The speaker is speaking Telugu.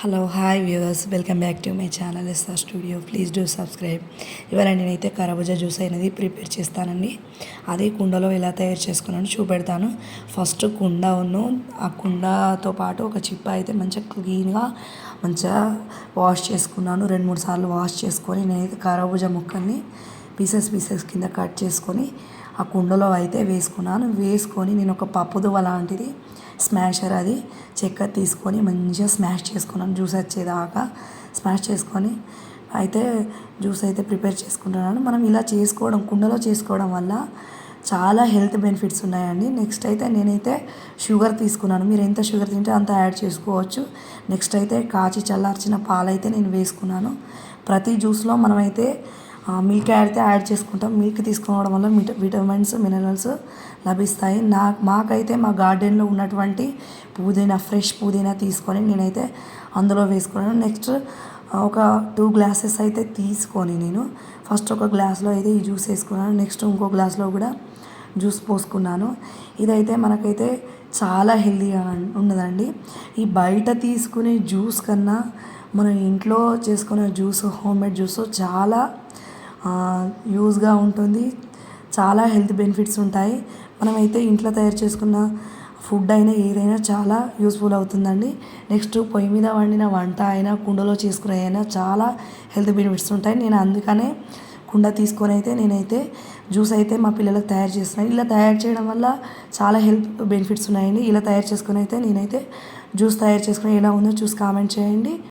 Hello hi viewers welcome back to my channel SR studio please do subscribe ఇవాళ నేనైతే కరబుజా జ్యూస్ అనేది ప్రిపేర్ చేస్తానండి. అది కుండలో ఎలా తయారు చేసుకున్నాను చూపెడతాను. ఫస్ట్ కుండ ఉన్ను ఆ కుండతో పాటు ఒక చిప్ప అయితే మంచిగా క్లీన్గా మంచిగా వాష్ చేసుకున్నాను. రెండు మూడు సార్లు వాష్ చేసుకొని నేనైతే కరబుజా ముక్కల్ని పీసెస్ పీసెస్ కింద కట్ చేసుకొని ఆ కుండలో అయితే వేసుకున్నాను. వేసుకొని నేను ఒక పప్పుదువ లాంటిది స్మాషర్ అది. చెక్క తీసుకొని మంచిగా స్మాష్ చేసుకున్నాను జ్యూస్ వచ్చేదాకా స్మాష్ చేసుకొని. అయితే జ్యూస్ అయితే ప్రిపేర్ చేసుకుంటున్నాను. మనం ఇలా చేసుకోవడం కుండలో చేసుకోవడం వల్ల చాలా హెల్త్ బెనిఫిట్స్ ఉన్నాయండి. నెక్స్ట్ అయితే నేనైతే షుగర్ తీసుకున్నాను. మీరు ఎంత షుగర్ తింటే అంత యాడ్ చేసుకోవచ్చు. నెక్స్ట్ అయితే కాచి చల్లార్చిన పాలైతే నేను వేసుకున్నాను. ప్రతి జ్యూస్లో మనమైతే మిల్క్ అయితే యాడ్ చేసుకుంటాం. మిల్క్ తీసుకోవడం వల్ల విటమిన్స్ మినరల్స్ లభిస్తాయి. నా మాకైతే మా గార్డెన్లో ఉన్నటువంటి పుదీనా ఫ్రెష్ పుదీనా తీసుకొని నేనైతే అందులో వేసుకున్నాను. నెక్స్ట్ ఒక టూ గ్లాసెస్ అయితే తీసుకొని నేను ఫస్ట్ ఒక గ్లాస్లో అయితే ఈ జ్యూస్ వేసుకున్నాను. నెక్స్ట్ ఇంకో గ్లాస్లో కూడా జ్యూస్ పోసుకున్నాను. ఇదైతే మనకైతే చాలా హెల్దీగా ఉన్నదండి. ఈ బయట తీసుకునే జ్యూస్ కన్నా మనం ఇంట్లో చేసుకునే జ్యూస్ హోమ్ మేడ్ జ్యూస్ చాలా యూజ్గా ఉంటుంది. చాలా హెల్త్ బెనిఫిట్స్ ఉంటాయి. మనమైతే ఇంట్లో తయారు చేసుకున్న ఫుడ్ అయినా ఏదైనా చాలా యూస్ఫుల్ అవుతుందండి. నెక్స్ట్ పొయ్యి మీద వండిన వంట అయినా కుండలో చేసుకునే అయినా చాలా హెల్త్ బెనిఫిట్స్ ఉంటాయి. నేను అందుకనే కుండ తీసుకొని అయితే నేనైతే జ్యూస్ అయితే మా పిల్లలకు తయారు చేస్తున్నాను. ఇలా తయారు చేయడం వల్ల చాలా హెల్త్ బెనిఫిట్స్ ఉన్నాయండి. ఇలా తయారు చేసుకొని అయితే నేనైతే జ్యూస్ తయారు చేసుకుని ఎలా ఉందో చూసి కామెంట్ చేయండి.